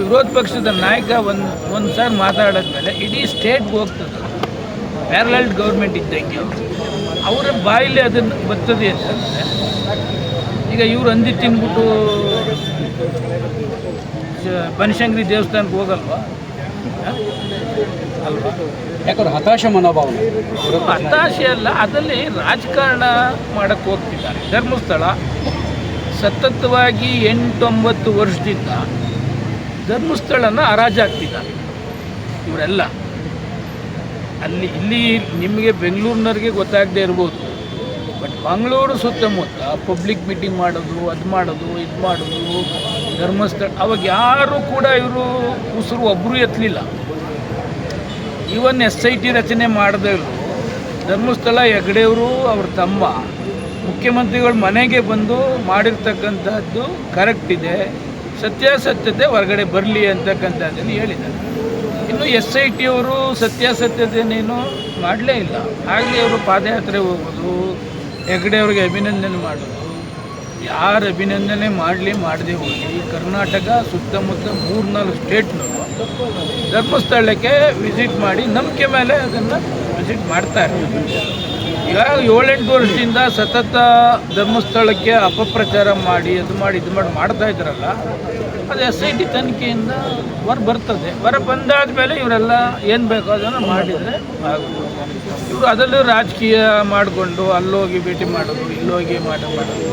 ವಿರೋಧ ಪಕ್ಷದ ನಾಯಕ ಒಂದು ಒಂದು ಸಾರಿ ಮಾತಾಡಿದ್ಮೇಲೆ ಇಡೀ ಸ್ಟೇಟ್ಗೆ ಹೋಗ್ತದೆ. ಪ್ಯಾರಲಲ್ ಗೌರ್ಮೆಂಟ್ ಇದ್ದಂಗೆ ಅವರ. ಬಾಯಲ್ಲಿ ಅದನ್ನು ಬರ್ತದೆ ಅಂತಂದರೆ ಈಗ ಇವರು ಅಂದಿ ತಿಂದ್ಬಿಟ್ಟು ಬನಶಂಕರಿ ದೇವಸ್ಥಾನಕ್ಕೆ ಹೋಗಲ್ವಾ? ಅಲ್ವಾ? ಯಾಕಂದ್ರೆ ಹತಾಶ ಮನೋಭಾವನೆ. ಹತಾಶೆ ಅಲ್ಲ ಅದರಲ್ಲಿ ರಾಜಕಾರಣ ಮಾಡಕ್ಕೆ ಹೋಗ್ತಿದ್ದಾರೆ. ಧರ್ಮಸ್ಥಳ ಸತತವಾಗಿ ಎಂಟೊಂಬತ್ತು ವರ್ಷದಿಂದ ಧರ್ಮಸ್ಥಳನ ಹರಾಜಾಗ್ತಿದ್ದಾರೆ. ಇವರೆಲ್ಲ. ಅಲ್ಲಿ, ಇಲ್ಲಿ ನಿಮಗೆ ಬೆಂಗಳೂರಿನವ್ರಿಗೆ ಗೊತ್ತಾಗದೇ ಇರ್ಬೋದು. ಬಟ್ ಮಂಗಳೂರು ಸುತ್ತಮುತ್ತ ಪಬ್ಲಿಕ್ ಮೀಟಿಂಗ್ ಮಾಡೋದು, ಅದು ಮಾಡೋದು, ಇದು ಮಾಡೋದು, ಧರ್ಮಸ್ಥಳ, ಅವಾಗ ಯಾರು ಕೂಡ ಇವರು ಉಸಿರು ಒಬ್ಬರು ಎತ್ತಲಿಲ್ಲ ಈವನ್ ಎಸ್ ಐ ಟಿ ರಚನೆ ಮಾಡಿದವರು ಧರ್ಮಸ್ಥಳ ಹೆಗಡೆಯವರು, ಅವ್ರ ತಮ್ಮ, ಮುಖ್ಯಮಂತ್ರಿಗಳ ಮನೆಗೆ ಬಂದು ಮಾಡಿರ್ತಕ್ಕಂಥದ್ದು ಕರೆಕ್ಟ್ ಇದೆ. ಸತ್ಯಾಸತ್ಯತೆ ಹೊರಗಡೆ ಬರಲಿ ಅಂತಕ್ಕಂಥದ್ದನ್ನು ಹೇಳಿದ್ದಾರೆ. ಇನ್ನು ಎಸ್ ಐ ಟಿ ಅವರು ಸತ್ಯಾಸತ್ಯತೆಯನ್ನೇನು ಮಾಡಲೇ ಇಲ್ಲ. ಆಗಲಿ ಅವರು ಪಾದಯಾತ್ರೆ ಹೋಗೋದು, ಹೆಗಡೆ ಅವ್ರಿಗೆ ಅಭಿನಂದನೆ ಮಾಡೋದು, ಯಾರು ಅಭಿನಂದನೆ ಮಾಡಲಿ, ಮಾಡದೆ ಹೋಗಿ ಕರ್ನಾಟಕ ಸುತ್ತಮುತ್ತ ಮೂರ್ನಾಲ್ಕು ಸ್ಟೇಟ್ನವರು ಧರ್ಮಸ್ಥಳಕ್ಕೆ ವಿಸಿಟ್ ಮಾಡಿ, ನಂಬಿಕೆ ಮೇಲೆ ಅದನ್ನು ವಿಸಿಟ್ ಮಾಡ್ತಾರೆ. ಈಗ ಏಳೆಂಟು ವರ್ಷದಿಂದ ಸತತ ಧರ್ಮಸ್ಥಳಕ್ಕೆ ಅಪಪ್ರಚಾರ ಮಾಡಿ ಅದು ಮಾಡಿ, ಇದು ಮಾಡಿ ಮಾಡ್ತಾ ಇದ್ರಲ್ಲ ಅದು ಎಸ್ ಐ ಟಿ ತನಿಖೆಯಿಂದ ಹೊರ ಬರ್ತದೆ. ಹೊರ ಬಂದಾದ ಮೇಲೆ ಇವರೆಲ್ಲ ಏನು ಬೇಕೋ ಅದನ್ನು ಮಾಡಿದರೆ ಇವರು ಅದರಲ್ಲೂ ರಾಜಕೀಯ ಮಾಡಿಕೊಂಡು, ಅಲ್ಲೋಗಿ ಭೇಟಿ ಮಾಡೋದು, ಇಲ್ಲೋಗಿ ಮಾಟ ಮಾಡೋದು.